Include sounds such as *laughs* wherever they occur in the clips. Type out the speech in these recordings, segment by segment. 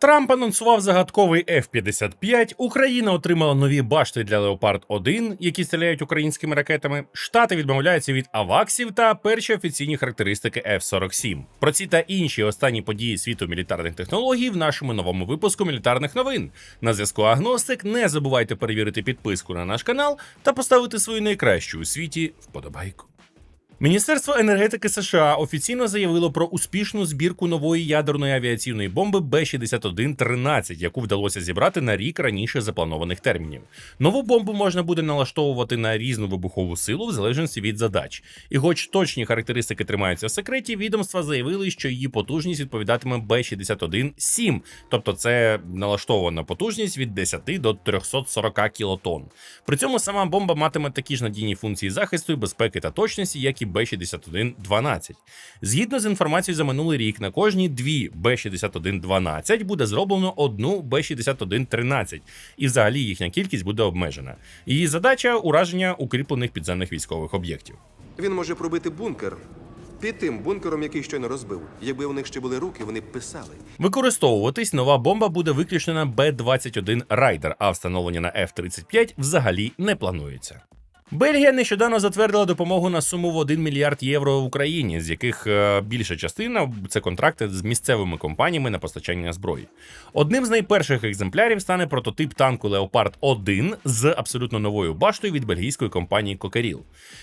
Трамп анонсував загадковий F-55, Україна отримала нові башти для Леопард 1 які стріляють українськими ракетами. Штати відмовляються від аваксів та перші офіційні характеристики F-47. Про ці та інші останні події світу мілітарних технологій в нашому новому випуску мілітарних новин. На зв'язку Агностик. Не забувайте перевірити підписку на наш канал та поставити свою найкращу у світі вподобайку. Міністерство енергетики США офіційно заявило про успішну збірку нової ядерної авіаційної бомби Б-61-13, яку вдалося зібрати на рік раніше запланованих термінів. Нову бомбу можна буде налаштовувати на різну вибухову силу в залежності від задач. І, хоч точні характеристики тримаються в секреті, відомства заявили, що її потужність відповідатиме Б-61-7, тобто це налаштована потужність від 10 до 340 кілотон. При цьому сама бомба матиме такі ж надійні функції захисту безпеки та точності, як і Б-61-12. Згідно з інформацією за минулий рік, на кожні дві Б-61-12 буде зроблено одну Б-61-13, і взагалі їхня кількість буде обмежена. Її задача ураження укріплених підземних військових об'єктів. Він може пробити бункер під тим бункером, який щойно розбив. Якби у них ще були руки, вони б писали. Використовуватись нова бомба буде виключно на Б-21 Райдер, а встановлення на F-35 взагалі не планується. Бельгія нещодавно затвердила допомогу на суму в 1 мільярд євро в Україні, з яких е, більша частина це контракти з місцевими компаніями на постачання зброї. Одним з найперших екземплярів стане прототип танку Леопард 1 з абсолютно новою баштою від бельгійської компанії Кокеріл.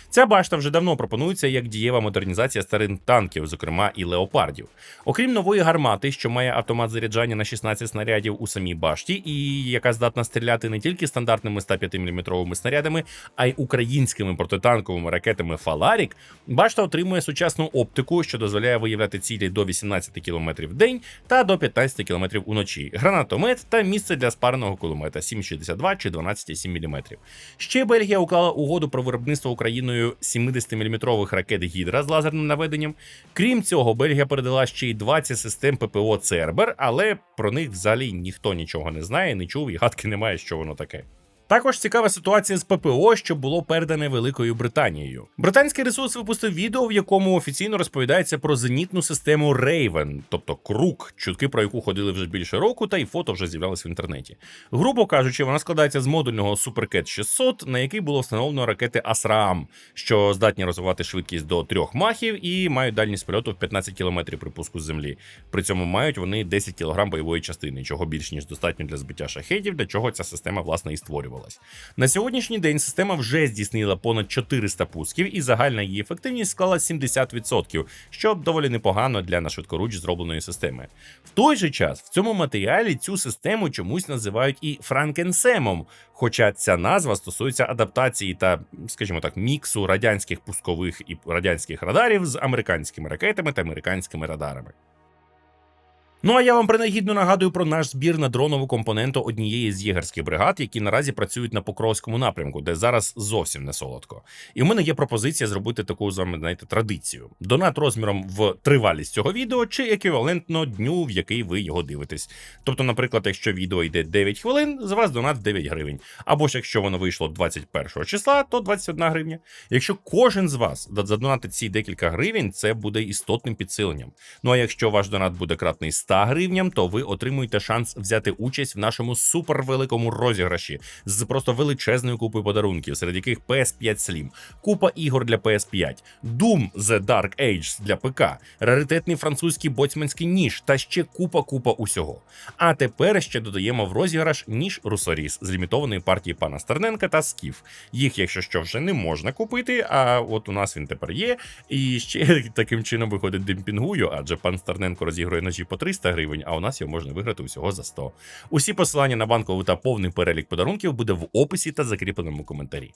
Ця башта вже давно пропонується як дієва модернізація старих танків, зокрема і леопардів. Окрім нової гармати, що має автомат заряджання на 16 снарядів у самій башті, і яка здатна стріляти не тільки стандартними 105 мм снарядами, а й українськими протитанковими ракетами Фаларік, башта отримує сучасну оптику, що дозволяє виявляти цілі до 18 км в день та до 15 км уночі, гранатомет та місце для спареного кулемета 7,62 чи 12,7 мм. Ще Бельгія уклала угоду про виробництво Україною 70-мм ракет Гідра з лазерним наведенням. Крім цього, Бельгія передала ще й 20 систем ППО Цербер, але про них взагалі ніхто нічого не знає, не чув і гадки немає, що воно таке. Також цікава ситуація з ППО, що було передане Великою Британією. Британський ресурс випустив відео, в якому офіційно розповідається про зенітну систему Raven, тобто крук, чутки про яку ходили вже більше року, та й фото вже з'являлись в інтернеті. Грубо кажучи, вона складається з модульного Supercat 600, на який було встановлено ракети Асраам, що здатні розвивати швидкість до 3 махів і мають дальність польоту в 15 км при пуску з землі. При цьому мають вони 10 кг бойової частини, чого більш ніж достатньо для збиття шахедів, для чого ця система власне і створювалась. На сьогоднішній день система вже здійснила понад 400 пусків, і загальна її ефективність склала 70%, що доволі непогано для на швидкоруч зробленої системи. В той же час в цьому матеріалі цю систему чомусь називають і Франкенсемом, хоча ця назва стосується адаптації та, скажімо так, міксу радянських пускових і радянських радарів з американськими ракетами та американськими радарами. Ну а я вам принагідно нагадую про наш збір на дронову компоненту однієї з єгерських бригад, які наразі працюють на Покровському напрямку, де зараз зовсім не солодко. І в мене є пропозиція зробити таку з вами, знаєте, традицію: донат розміром в тривалість цього відео чи еквівалентно дню, в який ви його дивитесь. Тобто, наприклад, якщо відео йде 9 хвилин, з вас донат 9 гривень. Або ж якщо воно вийшло 21 числа, то 21 гривня. Якщо кожен з вас задонатить ці декілька гривень, це буде істотним підсиленням. Ну а якщо ваш донат буде кратний 100 гривням, то ви отримуєте шанс взяти участь в нашому супервеликому розіграші з просто величезною купою подарунків, серед яких PS5 Slim, купа ігор для PS5, Doom The Dark Age для ПК, раритетний французький боцманський ніж та ще купа-купа усього. А тепер ще додаємо в розіграш ніж Русоріс з лімітованої партії пана Стерненка та Скіф. Їх, якщо що, вже не можна купити, а от у нас він тепер є. І ще *laughs* таким чином виходить демпінгую, адже пан Стерненко розігрує ножі по 300 гривень, а у нас його можна виграти усього за 100. Усі посилання на банкову та повний перелік подарунків буде в описі та закріпленому коментарі.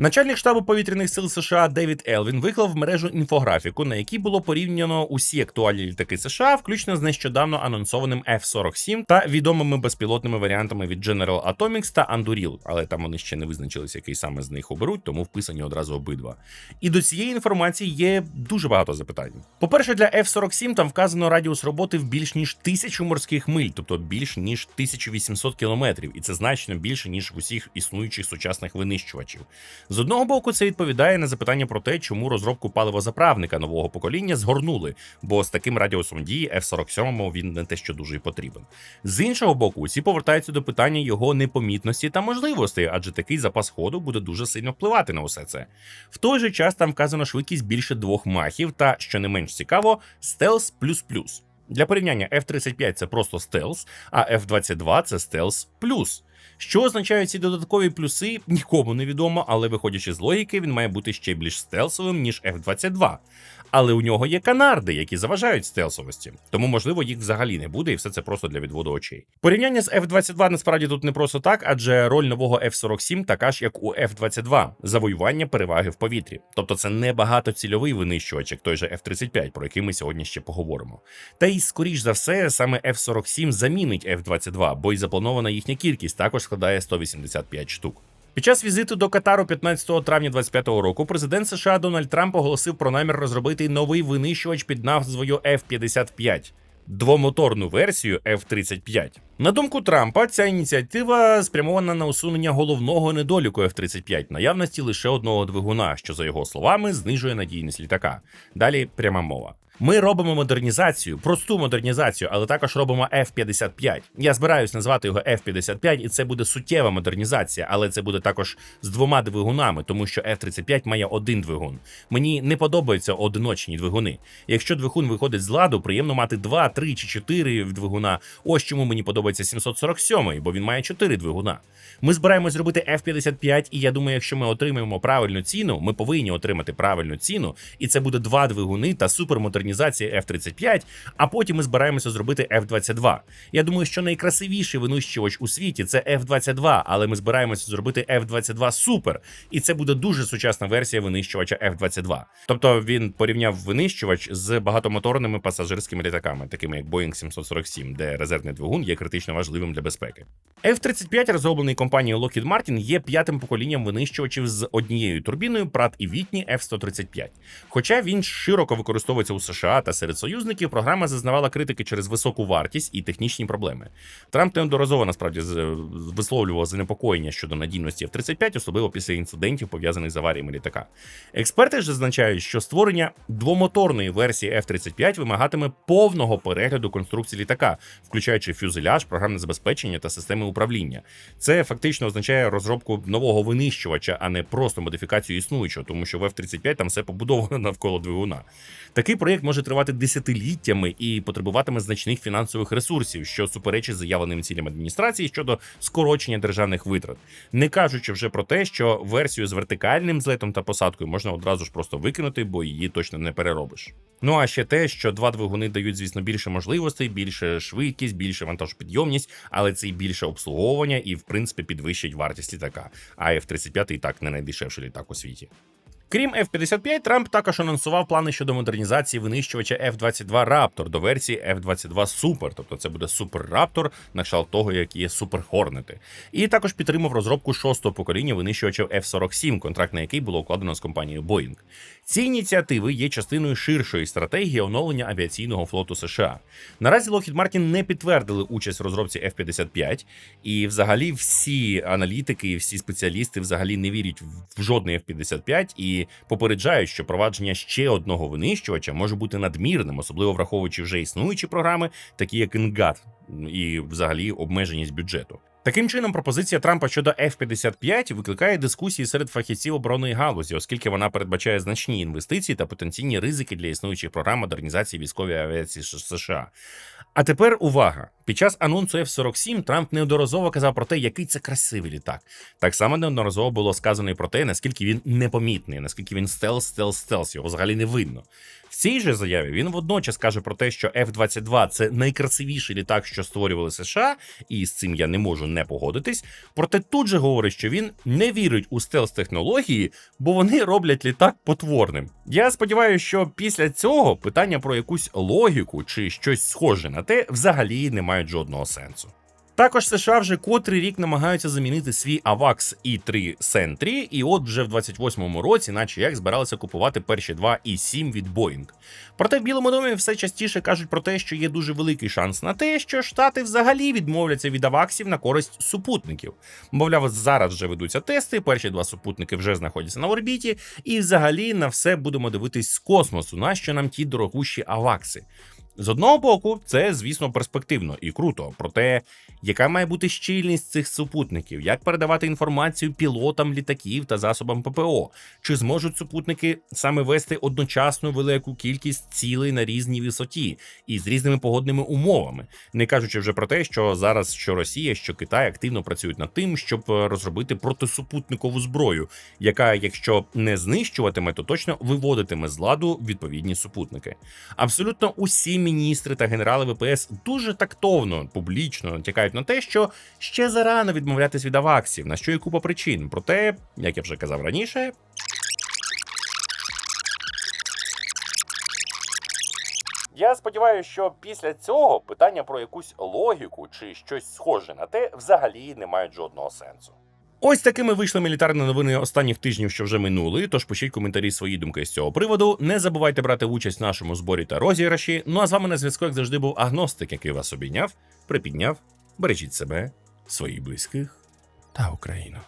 Начальник штабу повітряних сил США Девід Елвін виклав в мережу інфографіку, на якій було порівняно усі актуальні літаки США, включно з нещодавно анонсованим F-47 та відомими безпілотними варіантами від General Atomics та Anduril, але там вони ще не визначилися, який саме з них оберуть, тому вписані одразу обидва. І до цієї інформації є дуже багато запитань. По-перше, для F-47 там вказано радіус роботи в більш ніж тисячу морських миль, тобто більш ніж 1800 кілометрів, і це значно більше ніж в усіх існуючих сучасних винищувачів. З одного боку, це відповідає на запитання про те, чому розробку паливозаправника нового покоління згорнули, бо з таким радіусом дії F-47 він не те, що дуже й потрібен. З іншого боку, усі повертаються до питання його непомітності та можливостей, адже такий запас ходу буде дуже сильно впливати на усе це. В той же час там вказано швидкість більше двох махів та, що не менш цікаво, стелс плюс. Для порівняння F-35 це просто стелс, а F-22 це стелс плюс. Що означають ці додаткові плюси, нікому не відомо, але виходячи з логіки, він має бути ще більш стелсовим, ніж F-22. Але у нього є канарди, які заважають стелсовості, тому можливо їх взагалі не буде, і все це просто для відводу очей. Порівняння з F-22 насправді тут не просто так, адже роль нового F-47 така ж, як у F-22 – завоювання переваги в повітрі. Тобто це не багатоцільовий винищувач, як той же F-35, про який ми сьогодні ще поговоримо. Та й скоріш за все, саме F-47 замінить F-22, бо й запланована їхня кількість також складає 185 штук. Під час візиту до Катару 15 травня 2025 року президент США Дональд Трамп оголосив про намір розробити новий винищувач під назвою F-55 двомоторну версію F-35. На думку Трампа, ця ініціатива спрямована на усунення головного недоліку F-35 наявності лише одного двигуна, що за його словами знижує надійність літака. Далі пряма мова. Ми робимо модернізацію, просту модернізацію, але також робимо F-55. Я збираюсь назвати його F-55, і це буде суттєва модернізація, але це буде також з двома двигунами, тому що F-35 має один двигун. Мені не подобаються одиночні двигуни. Якщо двигун виходить з ладу, приємно мати два, три чи чотири двигуна. Ось чому мені подобається 747, бо він має чотири двигуна. Ми збираємось зробити F-55, і я думаю, якщо ми отримаємо правильну ціну, ми повинні отримати правильну ціну, і це буде два двигуни та супермодернізація F-35, а потім ми збираємося зробити F-22. Я думаю, що найкрасивіший винищувач у світі це F-22, але ми збираємося зробити F-22 Супер, і це буде дуже сучасна версія винищувача F-22. Тобто він порівняв винищувач з багатомоторними пасажирськими літаками, такими як Boeing 747, де резервний двигун є критично важливим для безпеки. F-35, розроблений компанією Lockheed Martin, є п'ятим поколінням винищувачів з однією турбіною Pratt і Whitney F-135. Хоча він широко використовується у США та серед союзників, програма зазнавала критики через високу вартість і технічні проблеми. Трамп неодноразово насправді висловлював занепокоєння щодо надійності F-35, особливо після інцидентів, пов'язаних з аваріями літака. Експерти ж зазначають, що створення двомоторної версії F-35 вимагатиме повного перегляду конструкції літака, включаючи фюзеляж, програмне забезпечення та системи управління. Це фактично означає розробку нового винищувача, а не просто модифікацію існуючого, тому що в F-35 там все побудовано *laughs* навколо двигуна. Такий проєкт може тривати десятиліттями і потребуватиме значних фінансових ресурсів, що суперечить заявленим цілям адміністрації щодо скорочення державних витрат, не кажучи вже про те, що версію з вертикальним злетом та посадкою можна одразу ж просто викинути, бо її точно не переробиш. Ну а ще те, що два двигуни дають, звісно, більше можливостей, більше швидкість, більше вантажопідйомність, але це й більше обслуговування і, в принципі, підвищить вартість літака. А F-35 і так не найдешевший літак у світі. Крім F-55, Трамп також анонсував плани щодо модернізації винищувача F-22 Raptor до версії F-22 Super, тобто це буде Super Raptor, на кшталт того, як є Super Hornet. І також підтримав розробку шостого покоління винищувачів F-47, контракт на який було укладено з компанією Boeing. Ці ініціативи є частиною ширшої стратегії оновлення авіаційного флоту США. Наразі Lockheed Martin не підтвердили участь в розробці F-55, і взагалі всі аналітики, всі спеціалісти взагалі не вірять в жодний F-55 і попереджають, що провадження ще одного винищувача може бути надмірним, особливо враховуючи вже існуючі програми, такі як INGAT, і взагалі обмеженість бюджету. Таким чином, пропозиція Трампа щодо F-55 викликає дискусії серед фахівців оборонної галузі, оскільки вона передбачає значні інвестиції та потенційні ризики для існуючих програм модернізації військової авіації США. А тепер увага! Під час анонсу F-47 Трамп неодноразово казав про те, який це красивий літак. Так само неодноразово було сказано і про те, наскільки він непомітний, наскільки він стелс, стелс, стелс, його взагалі не видно. В цій же заяві він водночас каже про те, що F-22 це найкрасивіший літак, що створювали США, і з цим я не можу не погодитись. Проте тут же говорить, що він не вірить у стелс-технології, бо вони роблять літак потворним. Я сподіваюся, що після цього питання про якусь логіку чи щось схоже на те взагалі не мають жодного сенсу. Також США вже котрий рік намагаються замінити свій AVAX i3 Sentry, і от вже в 28-му році, наче як збиралися купувати перші два i7 від Boeing. Проте в Білому домі все частіше кажуть про те, що є дуже великий шанс на те, що штати взагалі відмовляться від аваксів на користь супутників. Мовляв, зараз вже ведуться тести, перші два супутники вже знаходяться на орбіті, і взагалі на все будемо дивитись з космосу, нащо нам ті дорогущі авакси. З одного боку, це, звісно, перспективно і круто. Проте, яка має бути щільність цих супутників, як передавати інформацію пілотам літаків та засобам ППО? Чи зможуть супутники саме вести одночасно велику кількість цілей на різній висоті і з різними погодними умовами? Не кажучи вже про те, що зараз що Росія, що Китай активно працюють над тим, щоб е, розробити протисупутникову зброю, яка, якщо не знищуватиме, то точно виводитиме з ладу відповідні супутники. Абсолютно усі міністри та генерали ВПС дуже тактовно, публічно натякають на те, що ще зарано відмовлятись від аваксів, на що є купа причин. Проте, як я вже казав раніше. Я сподіваюся, що після цього питання про якусь логіку чи щось схоже на те взагалі не мають жодного сенсу. Ось такими вийшли мілітарні новини останніх тижнів, що вже минули. Тож пишіть коментарі свої думки з цього приводу. Не забувайте брати участь в нашому зборі та розіграші. Ну а з вами на зв'язку, як завжди, був агностик, який вас обійняв, припідняв. Бережіть себе, своїх близьких та Україну.